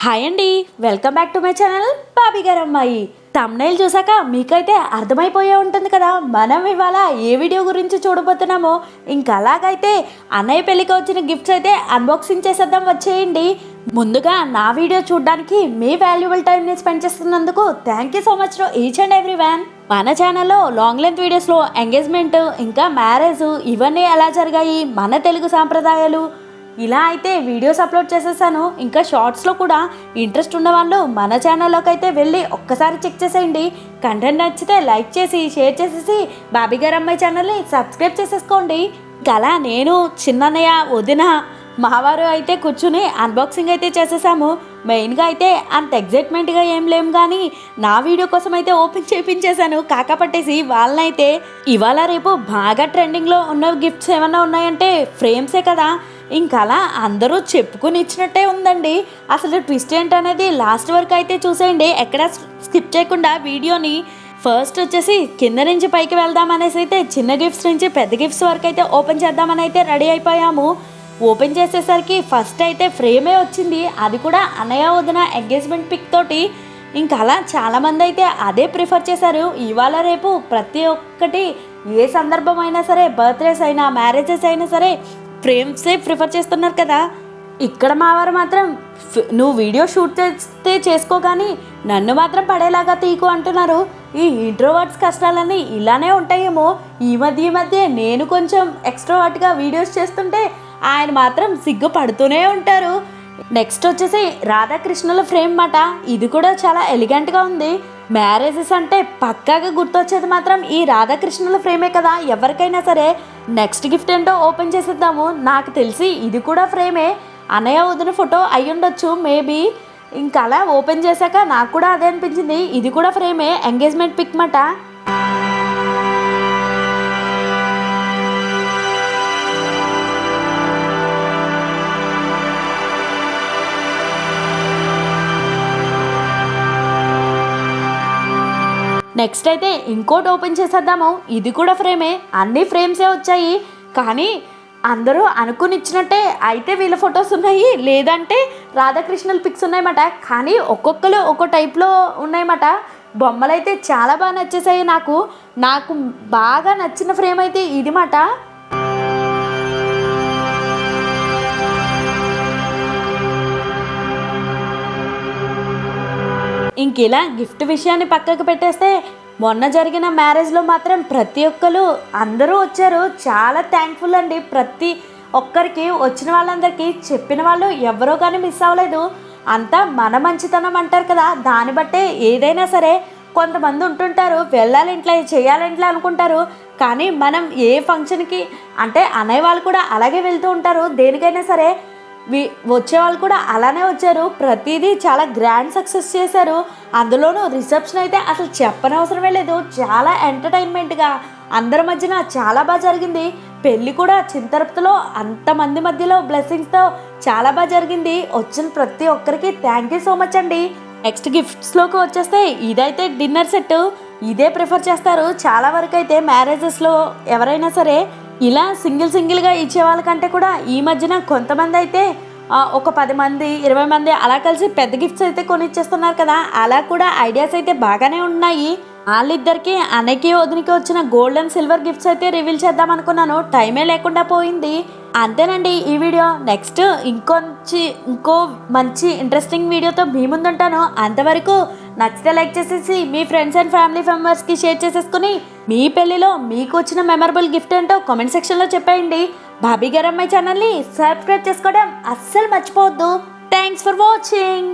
Hi అండి welcome back to my channel Bobby గారు అమ్మాయి తమ్నైల్ చూసాక మీకైతే అర్థమైపోయే ఉంటుంది కదా మనం ఇవాళ ఏ వీడియో గురించి చూడబోతున్నామో. ఇంకా అలాగైతే అన్నయ్య పెళ్ళికి వచ్చిన గిఫ్ట్స్ అయితే అన్బాక్సింగ్ చేసేద్దాం వచ్చేయండి. ముందుగా నా వీడియో చూడడానికి మీ వాల్యుబుల్ టైంని స్పెండ్ చేస్తున్నందుకు thank you so much each and every one మన ఛానల్లో లాంగ్ లెంత్ వీడియోస్లో ఎంగేజ్మెంట్ ఇంకా మ్యారేజ్ ఇవన్నీ ఎలా జరిగాయి మన తెలుగు సాంప్రదాయాలు ఇలా అయితే వీడియోస్ అప్లోడ్ చేసేసాను. ఇంకా షార్ట్స్లో కూడా ఇంట్రెస్ట్ ఉన్న వాళ్ళు మన ఛానల్లోకి అయితే వెళ్ళి ఒక్కసారి చెక్ చేసేయండి. కంటెంట్ నచ్చితే లైక్ చేసి షేర్ చేసేసి బాబీ గారు అమ్మాయి ఛానల్ని సబ్స్క్రైబ్ చేసేసుకోండి. ఇంకా అలా నేను చిన్నన్నయ్య వదిన మావారు అయితే కూర్చుని అన్బాక్సింగ్ అయితే చేసేసాము. మెయిన్గా అయితే అంత ఎగ్జైట్మెంట్గా ఏం లేం కానీ నా వీడియో కోసం అయితే ఓపెన్ చేయించేశాను కాకా పట్టేసి వాళ్ళనైతే ఇవాళ రేపు బాగా ట్రెండింగ్లో ఉన్న గిఫ్ట్స్ ఏమన్నా ఉన్నాయంటే ఫ్రేమ్సే కదా. ఇంకా అలా అందరూ చెప్పుకుని ఇచ్చినట్టే ఉందండి. అసలు ట్విస్ట్ ఏంటనేది లాస్ట్ వరకు అయితే చూసేయండి. ఎక్కడ స్కిప్ చేయకుండా వీడియోని ఫస్ట్ వచ్చేసి కింద నుంచి పైకి వెళ్దాం అనేసి అయితే చిన్న గిఫ్ట్స్ నుంచి పెద్ద గిఫ్ట్స్ వరకు అయితే ఓపెన్ చేద్దామని అయితే రెడీ అయిపోయాము. ఓపెన్ చేసేసరికి ఫస్ట్ అయితే ఫ్రేమే వచ్చింది. అది కూడా అనయ వదిన ఎంగేజ్మెంట్ పిక్ తోటి. ఇంకా అలా చాలామంది అయితే అదే ప్రిఫర్ చేశారు. ఇవాళ రేపు ప్రతి ఒక్కటి ఏ సందర్భం అయినా సరే బర్త్డేస్ అయినా మ్యారేజెస్ అయినా సరే ఫ్రేమ్సే ప్రిఫర్ చేస్తున్నారు కదా. ఇక్కడ మావారు మాత్రం నువ్వు వీడియో షూట్ చేస్తే చేసుకో కానీ నన్ను మాత్రం పడేలాగా తీకు అంటున్నారు. ఈ ఇంట్రోవర్ట్స్ కష్టాలన్నీ ఇలానే ఉంటాయేమో. ఈ మధ్య ఈ మధ్య నేను కొంచెం ఎక్స్ట్రావర్ట్గా వీడియోస్ చేస్తుంటే ఆయన మాత్రం సిగ్గు పడుతూనే ఉంటారు. నెక్స్ట్ వచ్చేసి రాధాకృష్ణుల ఫ్రేమ్ మాట ఇది కూడా చాలా ఎలిగెంట్గా ఉంది. మ్యారేజెస్ అంటే పక్కాగా గుర్తొచ్చేది మాత్రం ఈ రాధాకృష్ణుల ఫ్రేమే కదా. ఎవరికైనా సరే నెక్స్ట్ గిఫ్ట్ ఏంటో ఓపెన్ చేసేద్దాము. నాకు తెలిసి ఇది కూడా ఫ్రేమే. అన్నయ్య వదిన ఫోటో అయి ఉండొచ్చు మేబీ. ఇంకా అలా ఓపెన్ చేశాక నాకు కూడా అదే అనిపించింది. ఇది కూడా ఫ్రేమే. ఎంగేజ్మెంట్ పిక్ మాట. నెక్స్ట్ అయితే ఇంకోటి ఓపెన్ చేసేద్దాము. ఇది కూడా ఫ్రేమే అన్ని ఫ్రేమ్సే వచ్చాయి. కానీ అందరూ అనుకుని ఇచ్చినట్టే అయితే వీళ్ళ ఫొటోస్ ఉన్నాయి. లేదంటే రాధాకృష్ణుల పిక్స్ ఉన్నాయన్నమాట. కానీ ఒక్కొక్కరు ఒక్కో టైప్లో ఉన్నాయన్నమాట. బొమ్మలు అయితే చాలా బాగా నచ్చేసాయి నాకు. నాకు బాగా నచ్చిన ఫ్రేమ్ అయితే ఇది మాట ఇంకిలా గిఫ్ట్ విషయాన్ని పక్కకు పెట్టేస్తే మొన్న జరిగిన మ్యారేజ్లో మాత్రం ప్రతి ఒక్కరు అందరూ వచ్చారు. చాలా థ్యాంక్ఫుల్ అండి. ప్రతి ఒక్కరికి వచ్చిన వాళ్ళందరికీ చెప్పిన వాళ్ళు ఎవరో కానీ మిస్ అవ్వలేదు. అంతా మన మంచితనం అంటారు కదా. దాన్ని బట్టే ఏదైనా సరే కొంతమంది ఉంటుంటారు. వెళ్ళాలి ఇంట్లో చేయాలి ఇంట్లో అనుకుంటారు. కానీ మనం ఏ ఫంక్షన్కి అంటే అనేవాళ్ళు కూడా అలాగే వెళ్తూ ఉంటారు. దేనికైనా సరే వచ్చే వాళ్ళు కూడా అలానే వచ్చారు. ప్రతిదీ చాలా గ్రాండ్ సక్సెస్ చేశారు. అందులోనూ రిసెప్షన్ అయితే అసలు చెప్పనవసరమే లేదు. చాలా ఎంటర్టైన్మెంట్గా అందరి మధ్యన చాలా బాగా జరిగింది. పెళ్ళి కూడా చింతరపుతలో అంతమంది మధ్యలో బ్లెస్సింగ్స్తో చాలా బాగా జరిగింది. వచ్చిన ప్రతి ఒక్కరికి థ్యాంక్ యూ సో మచ్ అండి. నెక్స్ట్ గిఫ్ట్స్లోకి వచ్చేస్తే ఇదైతే డిన్నర్ సెట్ ఇదే ప్రిఫర్ చేస్తారు. చాలా వరకు అయితే మ్యారేజెస్లో ఎవరైనా సరే ఇలా సింగిల్ సింగిల్గా ఇచ్చే వాళ్ళకంటే కూడా ఈ మధ్యన కొంతమంది అయితే ఒక పది మంది ఇరవై మంది అలా కలిసి పెద్ద గిఫ్ట్స్ అయితే కొనిచ్చేస్తున్నారు కదా. అలా కూడా ఐడియాస్ అయితే బాగానే ఉన్నాయి. వాళ్ళిద్దరికి అన్నకి వదినికి వచ్చిన గోల్డ్ అండ్ సిల్వర్ గిఫ్ట్స్ అయితే రివీల్ చేద్దాం అనుకున్నాను. టైమే లేకుండా పోయింది. అంతేనండి ఈ వీడియో. నెక్స్ట్ ఇంకొంచి ఇంకో మంచి ఇంట్రెస్టింగ్ వీడియోతో మీ ముందుంటాను. అంతవరకు నచ్చితే లైక్ చేసేసి మీ ఫ్రెండ్స్ అండ్ ఫ్యామిలీ మెంబర్స్కి షేర్ చేసేసుకుని మీ పెళ్ళిలో మీకు వచ్చిన మెమరబుల్ గిఫ్ట్ ఏంటో కామెంట్ సెక్షన్లో చెప్పేయండి. భాబీ గారు అమ్మాయి ఛానల్ని సబ్స్క్రైబ్ చేసుకోవడం అస్సలు మర్చిపోవద్దు. Thanks for watching.